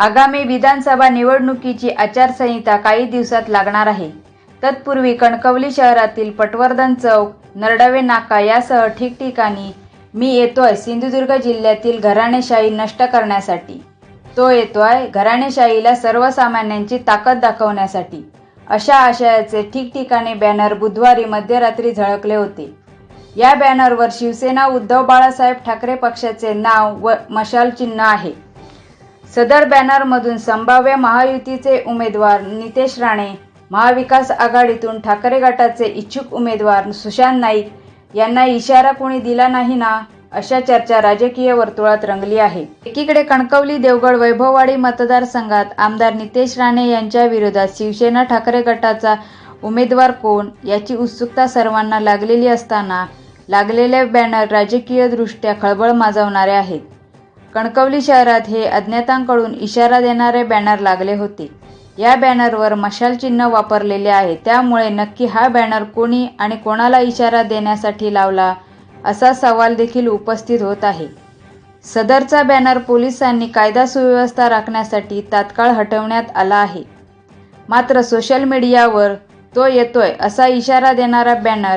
आगामी विधानसभा निवडणुकीची आचारसंहिता काही दिवसात लागणार आहे. तत्पूर्वी कणकवली शहरातील पटवर्धन चौक नरडवे नाका यासह ठिकठिकाणी मी येतोय सिंधुदुर्ग जिल्ह्यातील घराणेशाही नष्ट करण्यासाठी. तो येतोय घराणेशाहीला सर्वसामान्यांची ताकद दाखवण्यासाठी. अशा आशयाचे ठिकठिकाणी बॅनर बुधवारी मध्यरात्री झळकले होते. या बॅनरवर शिवसेना उद्धव बाळासाहेब ठाकरे पक्षाचे नाव व मशाल चिन्ह आहे. सदर बॅनरमधून संभाव्य महायुतीचे उमेदवार नितेश राणे महाविकास आघाडीतून ठाकरे गटाचे इच्छुक उमेदवार सुशांत नाईक यांना इशारा कोणी दिला नाही ना अशा चर्चा राजकीय वर्तुळात रंगली आहे. एकीकडे कणकवली देवगड वैभववाडी मतदारसंघात आमदार नितेश राणे यांच्या विरोधात शिवसेना ठाकरे गटाचा उमेदवार कोण याची उत्सुकता सर्वांना लागलेली असताना लागलेले बॅनर राजकीयदृष्ट्या खळबळ माजवणारे आहेत. कणकवली शहरात हे अज्ञातांकडून इशारा देणारे बॅनर लागले होते. या बॅनरवर मशाल चिन्ह वापरलेले आहे. त्यामुळे नक्की हा बॅनर कोणी आणि कोणाला इशारा देण्यासाठी लावला असा सवाल देखील उपस्थित होत आहे. सदरचा बॅनर पोलिसांनी कायदा सुव्यवस्था राखण्यासाठी तात्काळ हटवण्यात आला आहे. मात्र सोशल मीडियावर तो येतोय असा इशारा देणारा बॅनर